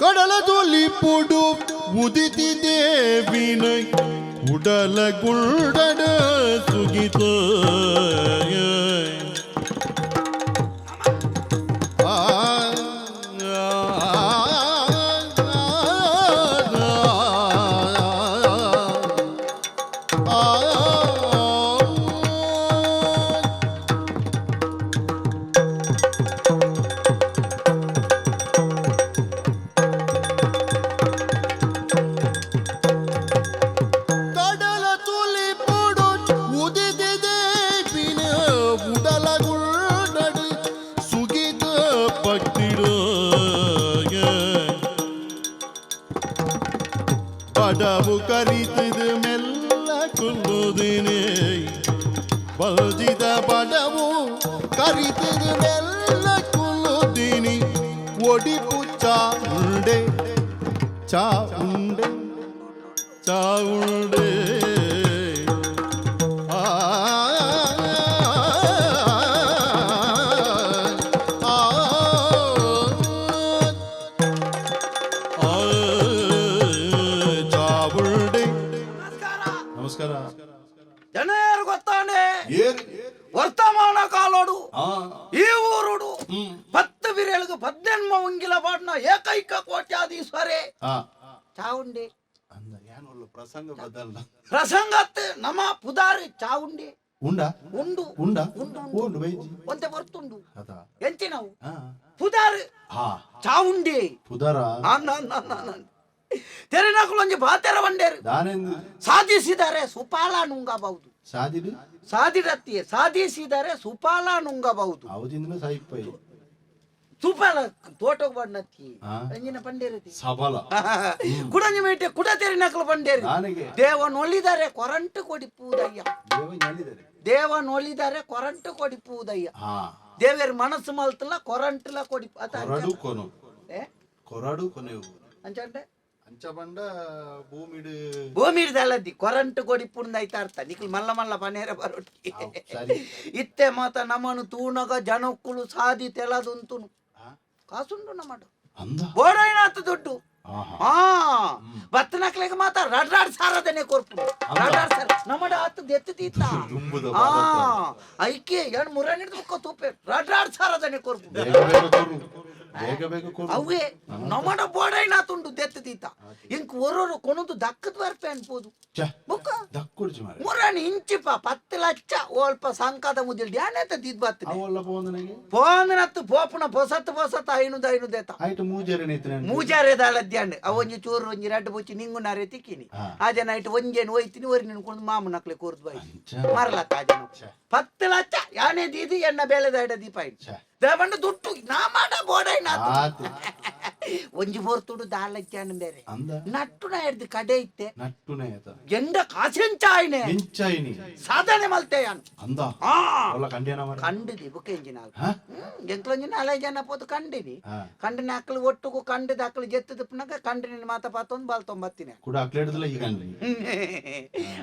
கடலதொலிப்புடு உதித்தி தேவினை உடல குண்டட சுகித்த ಹರಿತಿದು ಮೆಲ್ಲ ಕುಲ್ಲುದಿನೇ ಬಲ್ಜಿದ ಬಡವು ಕರಿತಿದು ಮೆಲ್ಲ ಕುಲ್ಲುದಿನಿ ಒಡಿಪು ಚಾ ಉಂಡೆ ಚಾ ಉಂಡೆ ಚಾ ಉಂಡೆ ನಮಸ್ಕಾರ ನಮಸ್ಕಾರ ಜನರು ಗೊತ್ತಾನೆ ಏರಿ ವರ್ತಮಾನ ಕಾಲೋಡು ಆ ಈ ಊರುಡು ಹ್ಮ್ ಪತ್ತು ಬಿರೇಳಿಗೆ ಪದ್ದೆನ್ಮ ಉಂಗಿಲ ಪಾಡ್ನ ಏಕೈಕ ಕೋಟ್ಯಾಧೀಶ್ವರೇ ಆ ಚಾವುಂಡಿ ಅಂದ ಏನಲ್ಲ ಪ್ರಸಂಗ ಬದಲ್ಲ ಪ್ರಸಂಗತ್ ನಮ ಪುದಾರಿ ಚಾವುಂಡಿ ಉಂಡ ಉಂಡು ಉಂಡ ಉಂಡು ಉಂಡು ಬೈಜಿ ಒಂತೆ ಬರ್ತುಂಡು ಅದ ಎಂಚಿ ತೆರೆನಕಲೊಂಜಿ ಬಾತೆರ ಬಂಡೇರು ದಾನೆಂದು? ಸಾಧಿಸಿದರೆ ಸುಪಾಲ ನುಂಗಬಹುದು ಸಾಧಿದು? ಸಾಧಿರತ್ತಿ ಸಾಧಿಸಿದರೆ ಸುಪಾಲ ನುಂಗಬಹುದು ಅವದಿಂದ ಸಾಯಿಪ್ಪೈ. ಸುಪಾಲ ತೋಟಕ್ಕೆ ಬಣ್ಣತ್ತಿ ಆ. ಅಂಜಿನ ಪಂಡೇರತಿ. ಸಬಲ. ಕುಡಂಜಿ ಮೇಟೆ ಕುಡ ತೆರಿನಕಲು ಬಂಡೇರಿ ದೇವ ದೇವನೊಲಿದರೆ ಕೊರಂಟು ಕೊಡಿಪುವುದಯ್ಯ ದೇವ ಹೇಳಿದ್ದಾರೆ ದೇವನೊಲಿದರೆ ಕೊರಂಟು ಕೊಡಿಪುವುದಯ್ಯ ದೇವರ ಮನಸ್ಸು ಮಲ್ತಲ್ಲ ಕೊರಂಟ್ಲ ಕೊಡಿ ಕೊರಡು ಕೊನು. ಕೊರಡು ಕೊನೆವು. ಅಂಚಂಡೆ ಭೂಮಿಡು ಭೂಮಿ ದಳದಿ ಕೊರಂಟು ಕೊಡಿಪುಂದ ಐತಾರ್ತ ನಿಖಲ್ ಮಲ್ಲ ಮಲ್ಲ ಪನೇರ ಬರೋಟಿ. ಹೌದ್, ಸರಿ. ಇತ್ತೆ ಮಾತ ನಮನು ತೂನಗ ಜನಕ್ಕುಲು ಸಾದಿ ತೆಲದುಂತು? ಕಾಸುಂಡು ನಮ್ಮಡು ಅಂದ? ಬೋಡೈನಾತ ದುಡ್ಡು. ಹಾ. ಬತ್ತನಕ್ಲೆಗೆ ಮಾತ ರಡ್ರಾಡ್ ಸಾರದನೆ ಕೊರ್ಪು. ರಡ್ರಾಡ್ ಸಾರ. ನಮ್ಮಡ ಆತು ದೆತ್ತು ತೀತ ಆ ಹಾ. ಐಕೆ ಎರಡು ಮುರ ಹಿಡಿದು ತೂಪೆ. ರಡ್ರಾಡ್ ಸಾರದನೆ ಕೊರ್ಪು. ಬೇಗ ಬೇಗ ಅವೇ ನಮ್ಮಡ ಬೋಡೈನಾತುಂಡು ದೆತ್ತು ತೀತ. ಇಂಕ್ ಒರೋರು ಕೊನೊಂದು ದಕ್ಕದ ಬರ್ಪೆ ಅನ್ಬೋದು. ಬುಕ್ಕ? ದಕ್ಕುಡ್ಚಿ ಮಾರೆ ಮುರಣ ಇಂಚಿಪ ಪತ್ತು ಲಕ್ಷ ಓಲ್ಪ ಸಂಕದ ಮುದಿಲ್ ಡ್ಯಾನೇತ ದಿದ್ ಬತ್ತ? ಅವಲ್ಲ ಪೋಂದನೆಗೆ ಪೋಂದನತ್ತು ಪೋಪುನ ಪೊಸತ್ ಪೊಸತ್ ಐನುದ ಐನುದೇತ ಆಯ್ತು ಮೂಜೇರೆ ಮೂಜರೆ ಮೂಜಾರೆ ದಾಳದ್ಯಾಂಡ್ ಅವೊಂಜಿ ಚೂರು ಒಂಜಿ ರಡ್ಡು ಬುಚ್ಚಿ ನಿಂಗು ನಾರೆ ತಿಕ್ಕಿನಿ. ಆಜೆ ನೈಟ್ ಒಂಜೇನು ಒಯ್ತಿನಿ ಒರಿ ನಿನ್ಕೊಂಡು ಮಾಮ ನಕ್ಲೆ ಕೂರ್ದು ಬಾಯಿ ಮಾರ್ಲತ್ತ ಛೆ. ಪತ್ತು ಲಕ್ಷ ಯಾನೇ ದೀದಿ ಎಣ್ಣ ಬೇಳೆ ದಾಡ ದೀಪ ಆಯ್ತು ಛೆ. ದೇವಂಡ ದುಡ್ಡು ನಾ ಮಾಡ ಬೋಡೈನ ಆತು ಒಂಜಿ ಬೋರ್ತುಡು ದಾಲಜ್ಜಾನ ಬೇರೆ. ನಟ್ಟುನ ಹಿಡ್ದು ಕಡೆ ಇತ್ತೆ ನಟ್ಟುನ ಎಂಡ ಕಾಸೆಂಚ ಆಯ್ನೆ ಎಂಚಾಯಿನಿ ಸಾಧನೆ ಮಲ್ತೆ ಅಂದ? ಕಂಡಿದಿ ಬುಕ್ ಎಂಜಿನ ಹಾ? ಎಂಕ್ಲೊಂಜಿ ನಾಲ್ಕು ಜನ ಪೋದು ಕಂಡಿನಿ. ಹಾ. ಕಂಡಿನ ಅಕ್ಕಳು ಒಟ್ಟುಗು ಕಂಡದ ಅಕ್ಕಳು ಜೆತ್ತದ ಪುನಗ ಕಂಡಿನ ಮಾತ ಪಾತೊಂದು ಬಾಲ್ತೊಂಬತ್ತಿನ ಕೂಡ ಅಕ್ಲೇಡ್ದಲ್ಲ ಈಗ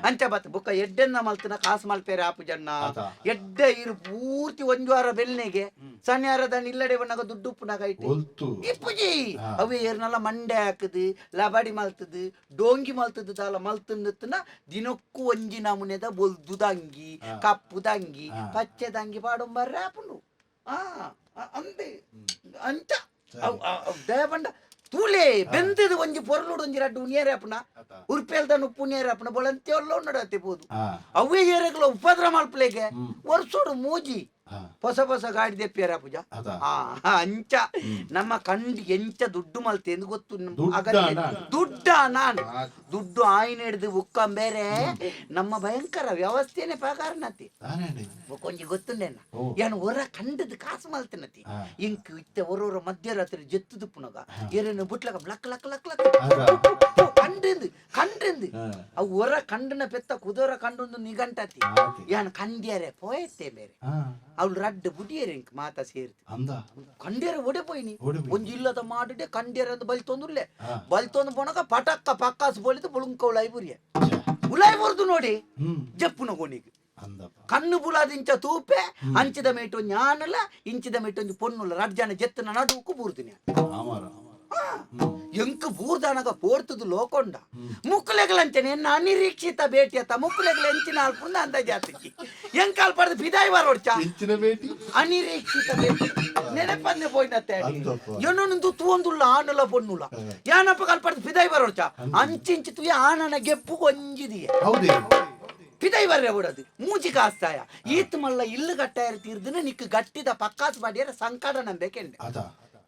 ಅಂಚ ಬತ್ ಬುಕ್ಕ ಎಡ್ಡೆನ್ನ ಮಲ್ತಿನ ಕಾಸು ಮಲ್ಪೇರೆ ಆಪು ಆತ. ಎಡ್ಡೆ ಇರು ಪೂರ್ತಿ ಒಂಜು ವಾರ ಬೆಲ್ನೆಗೆ ಸನ್ಯಾರದ ಇಲ್ಲಡೆ ಬಣ್ಣಗ ದುಡ್ಡು ಪುನಕ ಒಲ್ತು. ಇಪ್ಪುಜಿ. ಹಾ. ಅವು ಏರ್ನೆಲ್ಲ ಮಂಡೆ ಹಾಕದು ಲಬಾಡಿ ಮಲ್ತದು ಡೋಂಗಿ ಮಲ್ತದ ದಾಲ ಮಲ್ತಂದತ್ತನ ದಿನಕ್ಕೂ ಒಂಜಿ ನಮೂನೆದ ಬೊಲ್ದುದಂಗಿ ಕಪ್ಪು ಕಪ್ಪುದಂಗಿ ಪಚ್ಚೆ ಪಚ್ಚೆದಂಗಿ ಪಾಡೊಂಬರ್ರೆ ಆಪುಂಡು ಆ ಅಂದೆ. ಅಂಚ. ದಯಪಂಡ ತೂಲೆ ಬೆಂದದ ಒಂಜಿ ಪೊರ್ಲುಡು ಒಂಜಿ ರಡ್ಡು ಉನಿಯರೆ ಆಪುನ ಉರ್ಪೇಲ್ದ ಉಪ್ಪು ಉನಿಯರೆ ಆಪುನ ಬೊಳಂತೆ ಒಲ್ಲ ನಡತೆ ಪೋದು ಹಾ. ಅವೇ ಏರೆಗ್ಲ ಉಪದ್ರ ಮಲ್ಪಲೆಗೆ. ವರ್ಷೋಡು ಮೂಜಿ. ಹೊಸ ಹೊಸ ಗಾಡಿ ದೇಪ್ಪಿಯರ ಪೂಜ? ಅಂಚ. ನಮ್ಮ ಕಂಡು ಎಂಚ ದುಡ್ಡು ಮಲ್ತೆ ಎಂದು ಗೊತ್ತು ದುಡ್ಡ ನಾನ್. ದುಡ್ಡ ಆಯ್ನ ಹಿಡಿದು ಉಕ್ಕ ಬೇರೆ ನಮ್ಮ ಭಯಂಕರ ವ್ಯವಸ್ಥೆನೆ ಪ್ರಕಾರ ನತಿ. ಕೊಂಚ ಗೊತ್ತು ಓ. ಏನು ಹೊರ ಕಂಡದ ಕಾಸು ಮಲ್ತೆ ನತಿ. ಇಂಕ್ ಇತ್ತೆ ಹೊರ ಮಧ್ಯರಾತ್ರಿ ಜೆತ್ತು ಪುನಗ. ಏರೇನು ಬುಟ್ಲಕ ಲಕ್ ಲಕ್ ಲಕ್. ಲಕ್ ಕಂಡಿಂದು ಕಂಡಿಂದು. ಅವು ಹೊರ ಕಂಡನ ಪೆತ್ತ ಕುದೋರ ಕಂಡೊಂದು ನಿಘಂಟತಿ. ಯಾನ್ ಕಂಡ್ಯಾರೆ ಪೋಯತ್ತೆ ಬೇರೆ. ಅವ್ಳು ರಡ್ಡು ಬುಡಿಯರೆ ಮಾತ ಸೇರ್ತಿ. ಕಂಡ್ಯಾರ ಒಡೆಪೋಯ್ನಿ ಓಡಿపోయి. ಒಂದು ಇಲ್ಲದ ಮಾಡಿಡೆ ಕಂಡ್ಯಾರ ಅಂತ ಹಾ. ಬಲ್ತೊಂದು ಬಣಕ ಪಟಕ್ಕ ಪಕ್ಕಾಸ್ ಬೋಳಿದು ಬುಳುಂಕ ಉಳಾಯಿ ಬುರಿಯ ಉಳಾಯಿ ಬುರ್ದು ನೋಡಿ. ಜಪ್ಪುನ ಗೋಣಿಗೆ. ಕಣ್ಣು ಬುಲಾದಿಂಚ ತೂಪೆ ಅಂಚಿದ ಮೇಟು ಜ್ಞಾನಲ ಇಂಚಿದ ಮೇಟು ಒಂಜಿ ಪೊನ್ನುಲ. ರಡ್ ಜನ ಜೆತ್ತನ ಬೂರ್ದಿನಿ. ಆಮಾರ ಎಂಕು ಬೂರ್ದಾನಗ ಪೋರ್ತದು ಲೋಕೊಂಡ. ಮುಕ್ಕಲೆಗಳಂಚನೆ ಅನಿರೀಕ್ಷಿತ ಭೇಟಿ ಆತ ಮುಕ್ಕಲೆಗಳ ಎಂಚಿನ ಅಲ್ಪುಂದ ಅಂದಾಜೆ ಆತಕ್ಕಿ ಎಂಕಾಲ್ ಪಡೆದು ಬಿದಾಯಿ ಬರೋಡ್ಚ ಅನಿರೀಕ್ಷಿತ ಭೇಟಿ. ನೆನಪನ್ನೆ ಪೋಯ್ನತ್ತೆ ಎನ್ನೊಂದು ತೂವೊಂದುಲ್ಲ ಆನಲ ಬೊನ್ನುಲ್ಲ ಯಾನಪ್ಪ ಕಾಲ್ ಪಡೆದು ಬಿದಾಯಿ ಬರೋಡ್ಚ ಅಂಚಿಂಚು ತುಯ ಆನನ ಗೆಪ್ಪು ಒಂಜಿದೆಯೇ ಪಿದೈ ಬರ್ರೆ ಬಿಡೋದು ಮೂಜಿ ಕಾಸ್ತಾಯ. ಈತ್ ಮಲ್ಲ ಇಲ್ಲು ಗಟ್ಟ ಇರ್ತಿರ್ದನ ನಿಕ್ ಗಟ್ಟಿದ ಪಕ್ಕಾಸ್ ಮಾಡಿಯರ ಸಂಕಟ ನಂಬೇಕೆಂಡೆ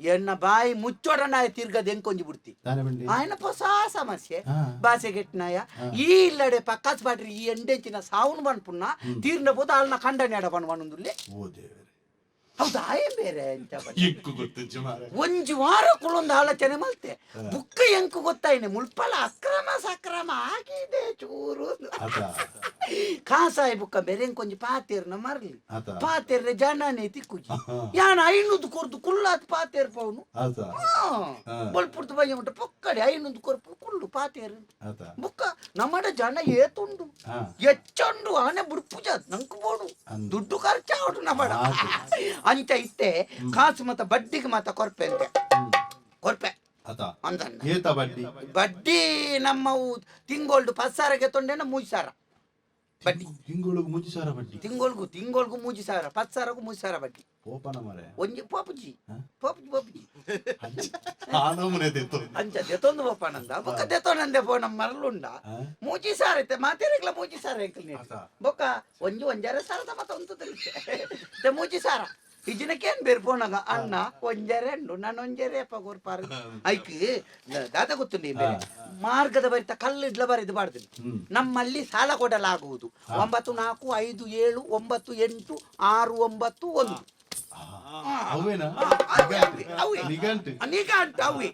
ಎನ್ನ ಬಾಯಿ ಮುಚ್ಚೋಡ ನಾಯ ತಿರ್ಗದ್ ಹೆಂಗ್ ಕೊಂಜಿ ಬಿಡ್ತಿ ಆಯ್ನ ಹೊಸ ಸಮಸ್ಯೆ. ಬಾಸೆ ಗೆಟ್ಟನಾಯ ಈ ಇಲ್ಲಡೆ ಪಕ್ಕಾಸ್ ಬಾಡ್ರಿ ಈ ಎಂಡೆಂಚಿನ ಸಾವು ಬಣ್ಣ ತೀರ್ನ ಬೋದು ಅಲ್ಲ ಕಂಡ ನೆಡ ಬಣ್ಣ ಬಣ್ಣ ಏನ್ ಬೇರೆ ಎಂಚ ಬನ್ನಿ. ಇಕ್ಕು ಗೊತ್ತು ಮಾರ ಒಂಜಿ ಆಲೋಚನೆ ಮಲ್ತೆ ಬುಕ್ಕ ಎಂಕು ಗೊತ್ತಾಯ್ನೆ ಮುಲ್ಪಲ ಅಕ್ರಮ ಸಕ್ರಮ ಆಗಿದೆ ಚೂರು. ಅದ ಕಾಸಾಯ ಬುಕ್ಕ ಬೇರೆ ಎಂಕೊಂಜಿ ಪಾತೇರ್ನ ಮರ್ಲಿ. ಅದ ಪಾತೇರ್ನ ಜನನೇ ತಿಕ್ಕುಜಿ. ಯಾನ ಐನೂದು ಕೊರ್ದು ಕುಲ್ಲಾತ್ ಪಾತೇರ್ ಪೌನು. ಅದ ಬಲ್ಪುರ್ದು ಬಯ್ಯ ಉಂಟು ಪೊಕ್ಕಡೆ ಐನೂದು ಕೊರ್ಪು ಕುಲ್ಲು ಪಾತೇರ್. ಬುಕ್ಕ ನಮ್ಮಡ ಜನ ಏತುಂಡು. ಹಾ. ಎಚ್ಚಂಡು ಆನೆ ಬುಡ್ಪುಜ ನಂಕು ಬೋಡು. ದುಡ್ಡು ಖರ್ಚಾವಡು ನಮ್ಮಡ ಹಾಗೆ. ಅಂಚ ಇತ್ತೆ ಕಾಸು ಮತ್ತ ಬಡ್ಡಿಗೆ ಮಾತ ಕೊರ್ಪೆ ಅಂತೆ. ಕೊರ್ಪೆ. ಅದ? ಬಡ್ಡಿ? ನಮ್ಮವು ತಿಂಗೋಲ್ಡ್ ಪಸ್ಸಾರಗೆ ತೊಂಡೆನ ಮೂಸಾರ ಸಾರ ಬಡ್ಡಿ ಹಿಂಗುಳಿಗೆ ಮೂಜಿ ಸಾವಿರ ಬಡ್ಡಿ ತಿಂಗಳಿಗೂ ತಿಂಗಳಿಗೂ ಮೂಜಿ ಸಾವಿರ ಪತ್ಸಾರಗೂ ಮೂಜಿ ಸಾವಿರ ಬಡ್ಡಿ ಓಪನ ಮರೆ. ಒಂಜಿ ಪೋಪುಜಿ? ಪೋಪುಜಿ ಪೋಪುಜಿ. ಆನೋ ಮನೆ ತೆತ್ತು ಅಂಚ ದೆತ್ತೊಂದು ಪೋಪನಂದ. ಬೊಕ್ಕ ದೆತೊನಂದೆ ಪೋ ನಮ್ಮ ಮರಲುಂಡ. ಮೂಜಿ ಸಾರ ಐತೆ ಮಾತೇರಿಗ್ಲ ಮೂಜಿ ಸಾರ ಅದ. ಬೊಕ್ಕ ಒಂಜಿ ಒಂಜಾರ ಸಾರದ ಮತ್ತ ಒಂದು ಮೂಜಿ ಸಾರ ಇಜಿನಕ್ಕೇನ್ ಬೇರೆ ಪೋನಾಗ ಅಣ್ಣ ಒಂಜರೆಂಡು ನಾನು ಒಂಜಾರೆ ಅಪ್ಪ ಗೋರ್ಪಾರ ಐಕಿ ದಾದ ಗೊತ್ತು ನೀ ಬೇರೆ. ಮಾರ್ಗದ ಬರಿತ ಕಲ್ಲಿಡ್ಲ ಬರೆದು ಬಾರ್ದು ನಮ್ಮಲ್ಲಿ ಸಾಲ ಕೊಡಲಾಗುವುದು. ಒಂಬತ್ತು ನಾಲ್ಕು ಐದು ಏಳು ಒಂಬತ್ತು ಎಂಟು ಆರು ಒಂಬತ್ತು ಒಂದು. ನಿಘಂಟು ಅವಿ.